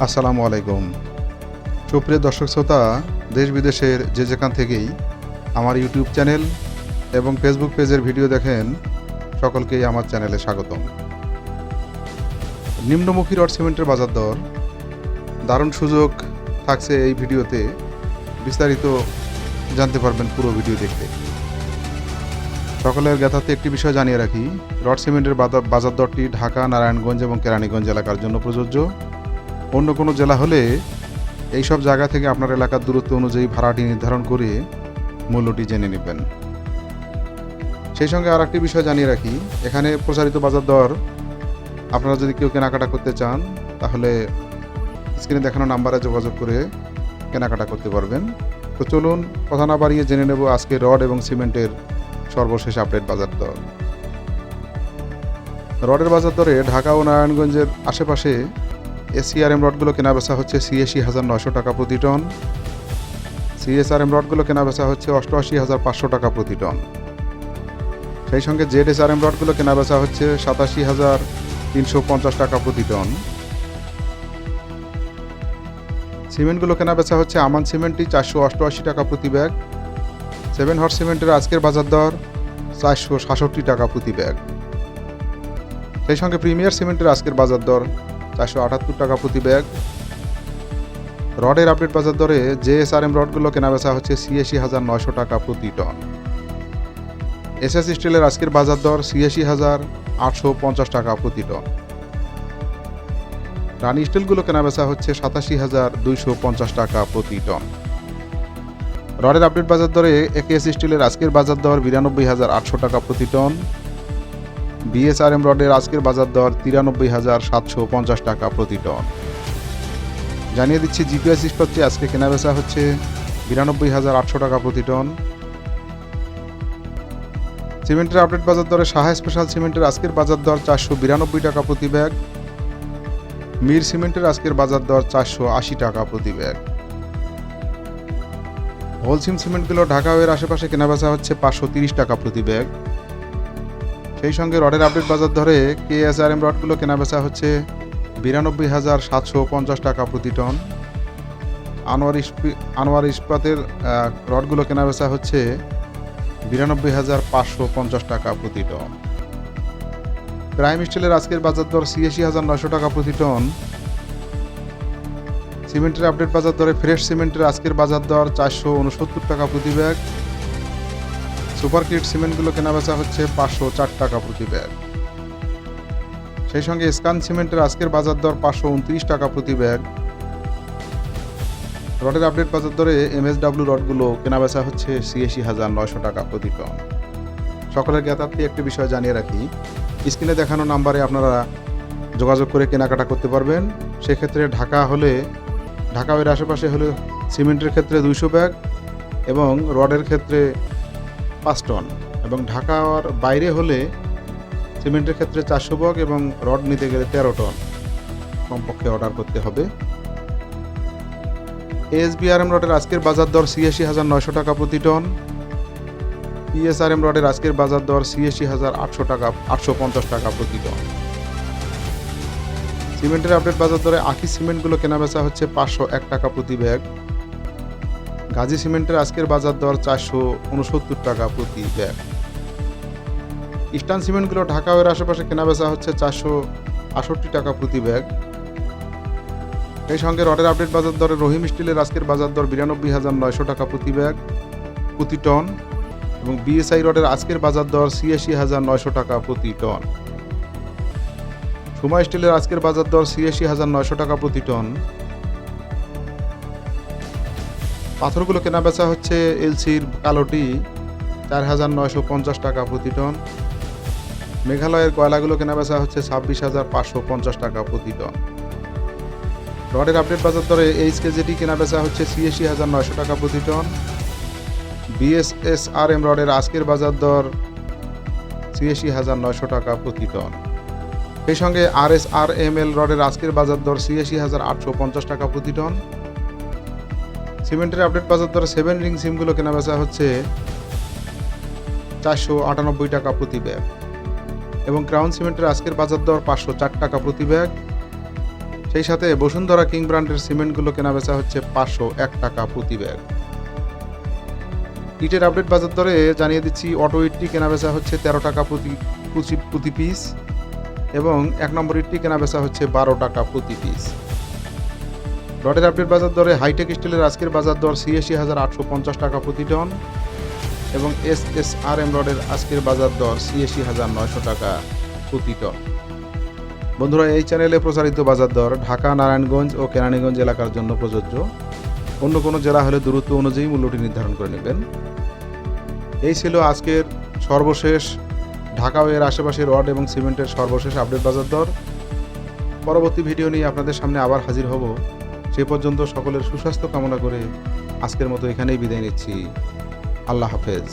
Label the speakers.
Speaker 1: আসসালামু আলাইকুম। সুপ্রিয় দর্শক শ্রোতা, দেশ বিদেশের যে যেখান থেকেই আমার ইউটিউব চ্যানেল এবং ফেসবুক পেজের ভিডিও দেখেন, সকলকেই আমার চ্যানেলে স্বাগতম। নিম্নমুখী রড সিমেন্টের বাজার দর, দারুণ সুযোগ থাকছে এই ভিডিওতে। বিস্তারিত জানতে পারবেন পুরো ভিডিও দেখতে। সকলের জ্ঞাতার্থে একটি বিষয় জানিয়ে রাখি, রড সিমেন্টের বাজার- বাজার দরটি ঢাকা, নারায়ণগঞ্জ এবং কেরানীগঞ্জ এলাকার জন্য প্রযোজ্য। অন্য কোনো জেলা হলে এই সব জায়গা থেকে আপনার এলাকার দূরত্ব অনুযায়ী ভাড়াটি নির্ধারণ করে মূল্যটি জেনে নেবেন। সেই সঙ্গে আর একটি বিষয় জানিয়ে রাখি, এখানে প্রচারিত বাজার দর, আপনারা যদি কেউ কেনাকাটা করতে চান, তাহলে স্ক্রিনে দেখানো নাম্বারে যোগাযোগ করে কেনাকাটা করতে পারবেন। তো চলুন, কথা না বাড়িয়ে জেনে নেব আজকে রড এবং সিমেন্টের সর্বশেষ আপডেট বাজার দর। রডের বাজার দরে ঢাকা ও নারায়ণগঞ্জের আশেপাশে এসিআরএম রডগুলো কেনা বেচা হচ্ছে ছিয়াশি হাজার নয়শো টাকা প্রতি টন। সিএসআরএম রডগুলো কেনা বেচা হচ্ছে অষ্টআশি হাজার পাঁচশো টাকা প্রতি টন। সেই সঙ্গে জেড এসআরএম রডগুলো কেনা বেচা হচ্ছে সাতাশি হাজার তিনশো পঞ্চাশ টাকা প্রতি টন। সিমেন্টগুলো কেনা বেচা হচ্ছে আমান সিমেন্টটি চারশো অষ্টআশি টাকা প্রতি ব্যাগ। সেভেন হর্স সিমেন্টের আজকের বাজার দর চারশো সাতষট্টি টাকা প্রতি ব্যাগ। সেই সঙ্গে প্রিমিয়ার সিমেন্টের আজকের বাজার দর চারশো আটাত্তর টাকা প্রতি ব্যাগ। রডের আপডেট বাজার দরে জেএসআরএম রডগুলো কেনা বেচা হচ্ছে ছিয়াশি হাজার নয়শো টাকা প্রতি টন। এসএস স্টিলের আজকের বাজার দর ছিয়াশি হাজার আটশো পঞ্চাশ টাকা প্রতি টন। রানি স্টিলগুলো কেনা বেচা হচ্ছে সাতাশি হাজার দুইশো পঞ্চাশ টাকা প্রতি টন। রডের আপডেট বাজার দরে একেএস স্টিলের আজকের বাজার দর বিরানব্বই হাজার আটশো টাকা প্রতি টন। বিএসআরএম রডের আজকের বাজার দর তিরানব্বই হাজার সাতশো পঞ্চাশ টাকা প্রতি টন। জানিয়ে দিচ্ছি, জিপিএস ইস্পাতটি আজকে কেনাবেচা হচ্ছে বিরানব্বই হাজার আটশো টাকা প্রতি টন। সিমেন্টের আপডেট বাজার দরে সাহা স্পেশাল সিমেন্টের আজকের বাজার দর চারশো বিরানব্বই টাকা প্রতি ব্যাগ। মির সিমেন্টের আজকের বাজার দর চারশো আশি টাকা প্রতি ব্যাগ। হোলসিম সিমেন্টগুলো ঢাকা ওয়ের আশেপাশে কেনাবেচা হচ্ছে পাঁচশো তিরিশ টাকা প্রতি ব্যাগ। সেই সঙ্গে রডের আপডেট বাজার ধরে কেএসআরএম রডগুলো কেনাবেচা হচ্ছে বিরানব্বই হাজার সাতশো পঞ্চাশ টাকা প্রতি টন। আনোয়ার ইস্পি, আনোয়ার ইস্পাতের রডগুলো কেনাবেচা হচ্ছে বিরানব্বই হাজার পাঁচশো পঞ্চাশ টাকা প্রতি টন। প্রাইম স্টিলের আজকের বাজার দর ছিয়াশি হাজার নয়শো টাকা প্রতি টন। সিমেন্টের আপডেট বাজার দরে ফ্রেশ সিমেন্টের আজকের বাজার দর চারশো উনসত্তর টাকা প্রতি ব্যাগ। সুপার কিট সিমেন্টগুলো কেনাবেচা হচ্ছে পাঁচশো চার টাকা প্রতি ব্যাগ। সেই সঙ্গে স্কান সিমেন্টের আজকের বাজার দর পাঁচশো উনত্রিশ টাকা প্রতি ব্যাগ। রডের আপডেট বাজার দরে এমএসডাব্লিউ রডগুলো কেনাবেচা হচ্ছে ছিয়াশি হাজার নয়শো টাকা প্রতি টন। সকলের জ্ঞাতার্থে একটি বিষয় জানিয়ে রাখি, স্ক্রিনে দেখানো নাম্বারে আপনারা যোগাযোগ করে কেনাকাটা করতে পারবেন। সেক্ষেত্রে ঢাকা হলে, ঢাকা এর আশেপাশে হলে সিমেন্টের ক্ষেত্রে দুইশো ব্যাগ এবং রডের ক্ষেত্রে পাঁচ টন এবং ঢাকার বাইরে হলে সিমেন্টের ক্ষেত্রে চারশো বগ এবং রড নিতে গেলে তেরো টন কমপক্ষে অর্ডার করতে হবে। এসবিআরএম রডের আজকের বাজার দর ছিয়াশি হাজার নয়শো টাকা প্রতি টন। পিএসআরএম রডের আজকের বাজার দর ছিয়াশি হাজার আটশো টাকা, আটশো পঞ্চাশ টাকা প্রতি টন। সিমেন্টের আপডেট বাজার দরে আখি সিমেন্টগুলো কেনাবেচা হচ্ছে পাঁচশো এক টাকা প্রতি ব্যাগ। গাজী সিমেন্টের আজকের বাজার দর চারশো উনসত্তর টাকা প্রতি ব্যাগ। ইস্টার্ন সিমেন্টগুলো ঢাকা ওয়ের আশেপাশে কেনাবেচা হচ্ছে চারশো আষট্টি টাকা প্রতি ব্যাগ। এই সঙ্গে রডের আপডেট বাজার দরে রহিম স্টিলের আজকের বাজার দর বিরানব্বই হাজার নয়শো টাকা প্রতি ব্যাগ, প্রতি টন এবং বিএসআই রডের আজকের বাজার দর ছিয়াশি হাজার নয়শো টাকা প্রতি টন। সুমা স্টিলের আজকের বাজার দর ছিয়াশি হাজার নয়শো টাকা প্রতি টন। পাথরগুলো কেনা বেচা হচ্ছে এলসির কালোটি চার হাজার নয়শো পঞ্চাশ টাকা প্রতি টন। মেঘালয়ের কয়লাগুলো কেনা বেচা হচ্ছে ছাব্বিশ হাজার পাঁচশো পঞ্চাশ টাকা প্রতি টন। রডের আপডেট বাজার দরে এইচ কেজিটি কেনা বেচা হচ্ছে ছিয়াশি হাজার নয়শো টাকা প্রতি টন। বিএসএসআরএম রডের আজকের বাজার দর ছিয়াশি হাজার নয়শো টাকা প্রতি টন। সেই সঙ্গে আর এস আর এম এল রডের আজকের বাজার দর ছিয়াশি হাজার আটশো পঞ্চাশ টাকা প্রতি টন। সিমেন্টের আপডেট বাজার দরে সেভেন রিং সিমগুলো কেনা বেচা হচ্ছে চারশো আটানব্বই টাকা প্রতি ব্যাগ। এবং ক্রাউন সিমেন্টের আজকের বাজার দর পাঁচশো চার টাকা প্রতি ব্যাগ। সেই সাথে বসুন্ধরা কিং ব্র্যান্ডের সিমেন্টগুলো কেনা বেচা হচ্ছে পাঁচশো এক টাকা প্রতি ব্যাগ। ইটের আপডেট বাজার দরে জানিয়ে দিচ্ছি অটো ইটটি কেনা বেচা হচ্ছে তেরো টাকা প্রতি- প্রতি পিস এবং এক নম্বর ইটটি কেনা বেচা হচ্ছে বারো টাকা প্রতি পিস রডের আপডেট বাজার দরে হাইটেক স্টিলের আজকের বাজার দর ছিয়াশি হাজার আটশো পঞ্চাশ টাকা প্রতি টন এবং এস এস আর এম রডের আজকের বাজার দর ছিয়াশি হাজার নয়শো টাকা প্রতি টন বন্ধুরা, এই চ্যানেলে প্রচারিত বাজার দর ঢাকা, নারায়ণগঞ্জ ও কেরানীগঞ্জ এলাকার জন্য প্রযোজ্য। অন্য কোনো জেলা হলে দূরত্ব অনুযায়ী মূল্যটি নির্ধারণ করে নেবেন। এই ছিল আজকের সর্বশেষ ঢাকা এর আশেপাশের রড এবং সিমেন্টের সর্বশেষ আপডেট বাজার দর। পরবর্তী ভিডিও নিয়ে আপনাদের সামনে আবার হাজির হব। সে পর্যন্ত সকলের সুস্বাস্থ্য কামনা করে আজকের মতো এখানেই বিদায় নিচ্ছি। আল্লাহ হাফেজ।